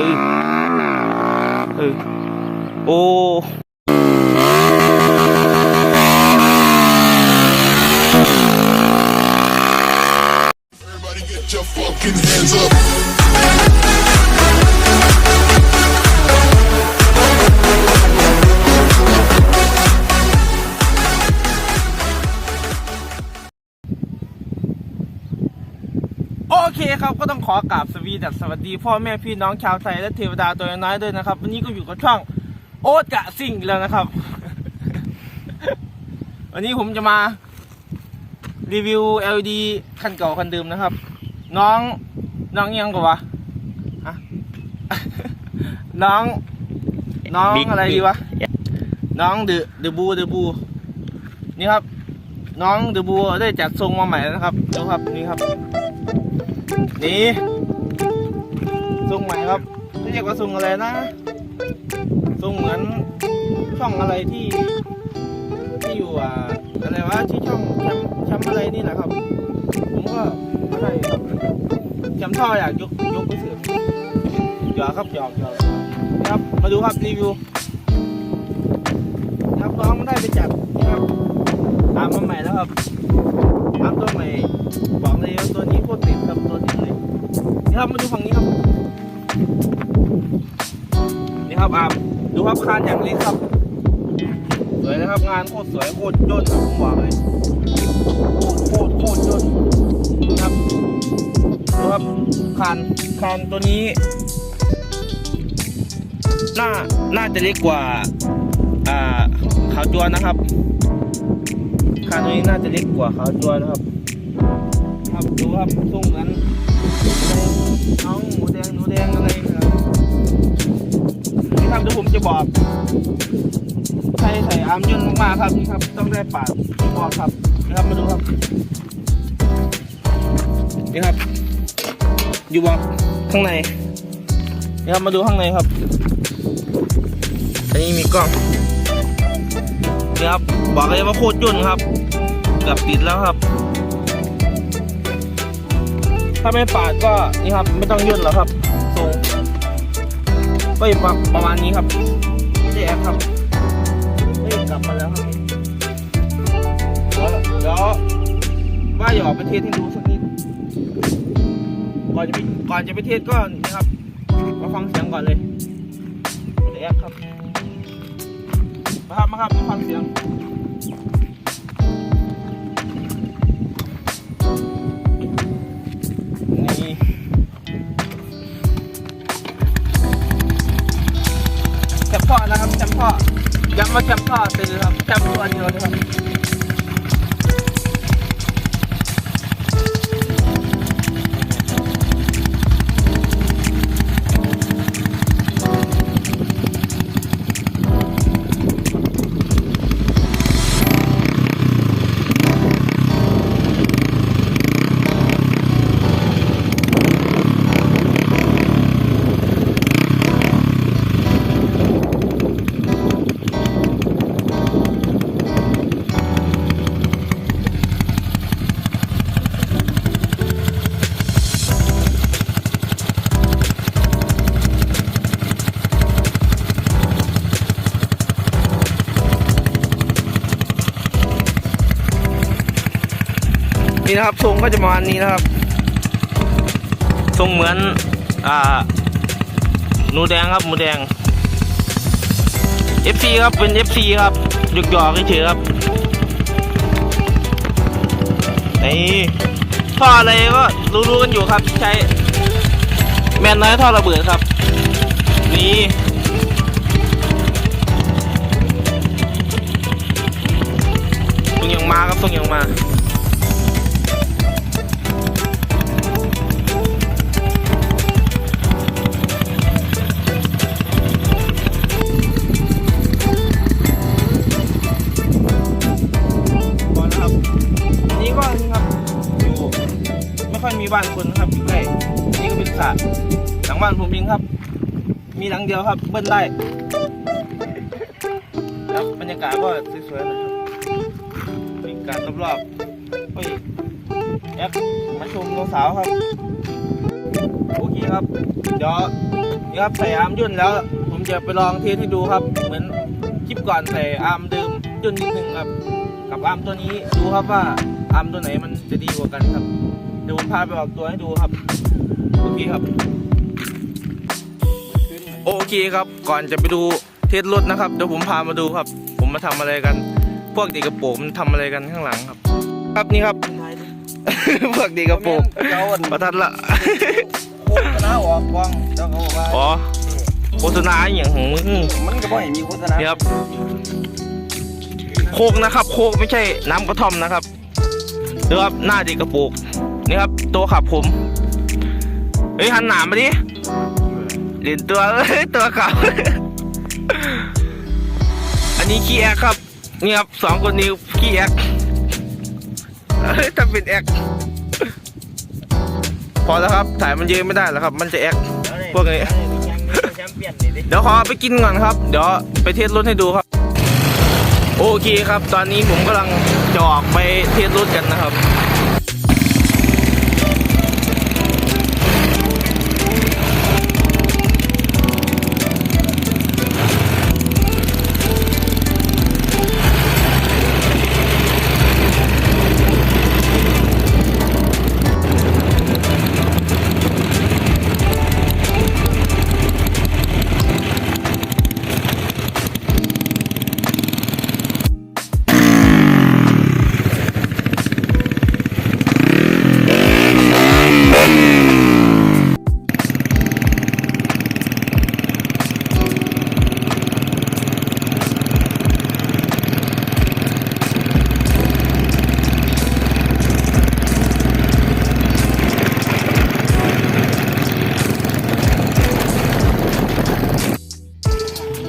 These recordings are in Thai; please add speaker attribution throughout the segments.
Speaker 1: ออเออโอ้
Speaker 2: Everybody get your fucking hands up.
Speaker 1: คครับก็ต้องขอกราบสวีดัสสวัสดีพ่อแม่พี่น้องชาวไทยและเทวดาตัวน้อยด้วยนะครับ วันนี้ก็อยู่กับช่องโอ๊ตกะซิ่งแล้วนะครับ วันนี้ผมจะมารีวิว LED คันเก่าคันเดิมนะครับ น้องน้องยังกว่าฮะน้อง น้อง
Speaker 3: Big
Speaker 1: อะไรดีวะ น้องเดอะเดอะบูเดอะบูนี่ครับ น้องเดอะบูได้จัดทรงมาใหม่แล้วนะครับดูครับนี่ครับ นี่ทรงใหม่ครับเรียกว่าทรงอะไรนะทรงเหมือนช่องอะไรที่ ที่อยู่อ่าอะไรวะที่ช่องแชมป์แชมป์อะไรนี่แหละครับ ผมก็ไม่ได้ครับแชมท่ออยากยกยกไปเสือหยอกครับหยอกหยอกครับมาดูครับรีวิวครับน้องได้ไปจัดนะครับ ตามมาใหม่แล้วครับตามตัวใหม่บอกเลยว่าตัวนี้โคตรติดครับตัวนี้เลยนี่ครับมาดูฝั่งนี้ครับ นี่ครับอามดูครับคานอย่างเล็กครับ สวยนะครับงานโคตรสวยโคตรย่นครับผมบอกเลยโคตรโคตรโคตรย่นนะครับดูครับคานคานตัวนี้น่าน่าจะเล็กกว่า อ่าขาวจวนนะครับ คานตัวนี้น่าจะเล็กกว่าขาวจวนะครับ ครับดูครับทรงเหมือนน้องหมูแดงหนูแดงอะไรนะครับนี่ครับเดี๋ยวผมจะบอกใช้ใส่อาร์มย่นมากๆครับนี่ครับ ต้องได้ปาดพอครับนะครับมาดูครับนี่ครับ อยู่บอกข้างในนี่ครับมาดูข้างในครับอันนี้มีกล้อง ครับบอกเลยว่าโคตรย่นครับเกือบติดแล้วครับ ถ้าไม่ปาดก็นี่ครับไม่ต้องย่นแล้วครับทรงก็อยู่ประประมาณนี้ครับไม่ได้แอคครับเฮ้ยกลับมาแล้วครับเดี๋ยววว่าอย่าออกไปเทสให้ดูสักนิดก่อนจะไปก่อนจะไปเทสก็นะครับมาฟังเสียงก่อนเลยเดี๋ยวแอปครับ มาครับมาครับมาฟังเสียงนี่แชมป์พ่อนะครับแชมป์พ่อย้ำว่าแชมป์พ่อตื่นครับแชมป์ตัวเดียวนะครับ นี่นะครับทรงก็จะประมาณนี้นะครับ ทรงเหมือนอ่าหนูแดงครับหมูแดง FC ครับเป็น FC ครับหยอกหยอกเฉยครับนี่ท่ออะไรก็รู้ๆกันอยู่ครับใช้แมนน้อยท่อระเบิดครับ นี่ตรงยังมาครับตรงยังมา งเดียวครับเบิ้ลได้ครับบรรยากาศก็สวยๆนะครับบรรยากาศรอบๆเฮ้ยแอปมาชมองสาวครับโอเคครับเดี๋ยวนี่ครับใส่อาร์มยุ่นแล้ว ผมจะไปลองเทสให้ดูครับ เหมือนคลิปก่อนใส่อาร์มเดิมยุ่นนิดนึงครับ กับอาร์มตัวนี้ดูครับว่าอาร์มตัวไหนมันจะดีกว่ากันครับเดี๋ยวผมพาไปออกตัวให้ดูครับโอเคครับ โอเคครับก่อนจะไปดูเทสรถนะครับเดี๋ยวผมพามาดูครับ ผมมาทำอะไรกัน พวกเด็กกระโปรงมันทำอะไรกันข้างหลังครับ ครับนี่ครับ พวกเด็กกระโปรง
Speaker 3: เจ้าอัน
Speaker 1: ประทัดละ
Speaker 3: โฆษณาออกกว้างเจ้าเขาบอกว่า
Speaker 1: อ๋อโฆษณาอหย่างของมึง
Speaker 3: มันก็บ่ให้มีโฆษณา
Speaker 1: นี่ครับโคกนะครับ โคกไม่ใช่น้ำกระท่อมนะครับดูครับหน้าเด็กกระโปรงนี่ครับตัวขับผมเฮ้ยหันหนามมาดิเล่นตัวเอ้ยตัวขับอันนี้ขี้แอกครับ นี่ครับสองคนนี้ขี้แอกเฮ้ยถ้าเป็นแอกพอแล้วครับถ่ายมันเยอะไม่ได้แล้วครับ มันจะแอกพวกนี้
Speaker 3: แชมเปี้ยนนี่ดิ
Speaker 1: เดี๋ยวขอไปกินก่อนครับ เดี๋ยวไปเทสรถให้ดูครับ โอเคครับ ตอนนี้ผมกำลังจะออกไปเทสรถกันนะครับ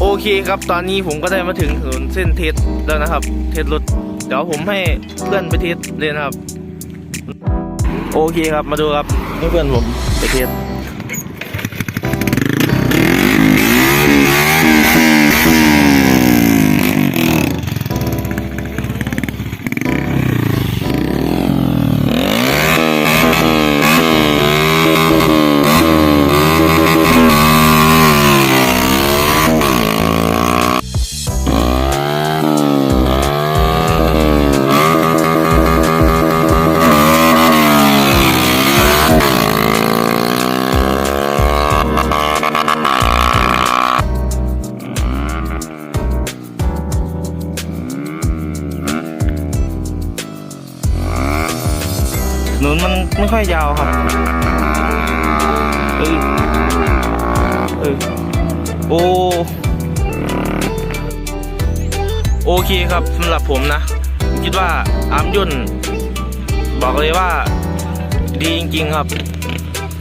Speaker 1: โอเคครับตอนนี้ผมก็ได้มาถึงถนนเส้นเทสแล้วนะครับ เทสรถเดี๋ยวผมให้เพื่อนไปเทสเลยนะครับ โอเคครับมาดูครับให้เพื่อนผมไปเทส ค่อยยาวครับเออเออโอโอเคครับสำหรับผมนะผมคิดว่าอาร์มยุ่น บอกเลยว่าดีจริง ๆ ครับ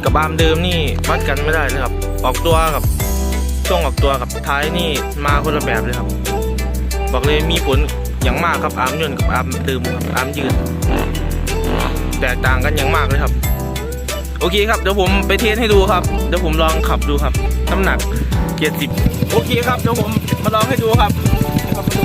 Speaker 1: กับอาร์มเดิมนี่วัดกันไม่ได้เลยครับ ออกตัวกับช่วงออกตัวกับท้ายนี่มาคนละแบบเลยครับ บอกเลยมีผลอย่างมากครับอาร์มยุ่นกับอาร์มเดิมครับอาร์มยืน แตกต่างกันอย่างมากเลยครับ โอเคครับเดี๋ยวผมไปเทสให้ดูครับเดี๋ยวผมลองขับดูครับน้ำหนัก 70 โอเคครับเดี๋ยวผมมาลองให้ดูครับครับดู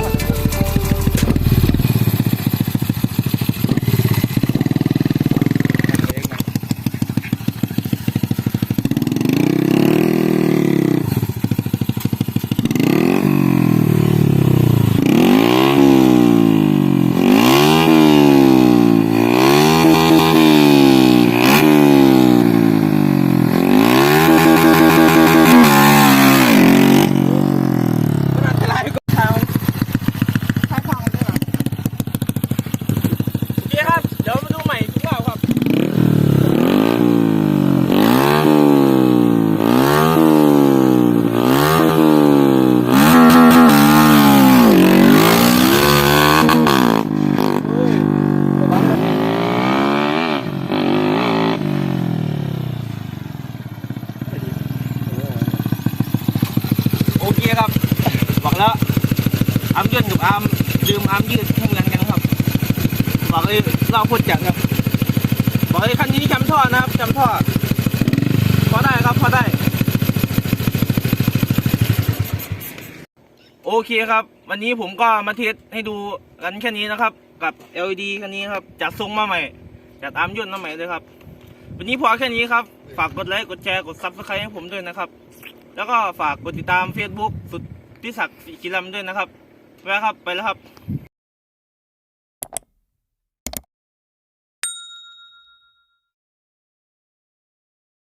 Speaker 1: ครับ กับอามลืมอามยืดทุ่งแรงยังครับ บอกเลยเราพูดจังครับ บอกเลยคันนี้จำท่อนะครับจำท่อพอได้ครับพอได้ โอเคครับ วันนี้ผมก็มาเทสให้ดูกันแค่นี้นะครับ กับ LED คันนี้ครับจัดทรงมาใหม่จัดอามยืดมาใหม่เลยครับ วันนี้พอแค่นี้ครับฝากกดไลค์กดแชร์กดซับสไครต์ให้ผมด้วยนะครับ แล้วก็ฝากกดติดตาม Facebook สุดพิศักดิ์ศิลำด้วยนะครับ ไปแล้วครับไปแล้วครับ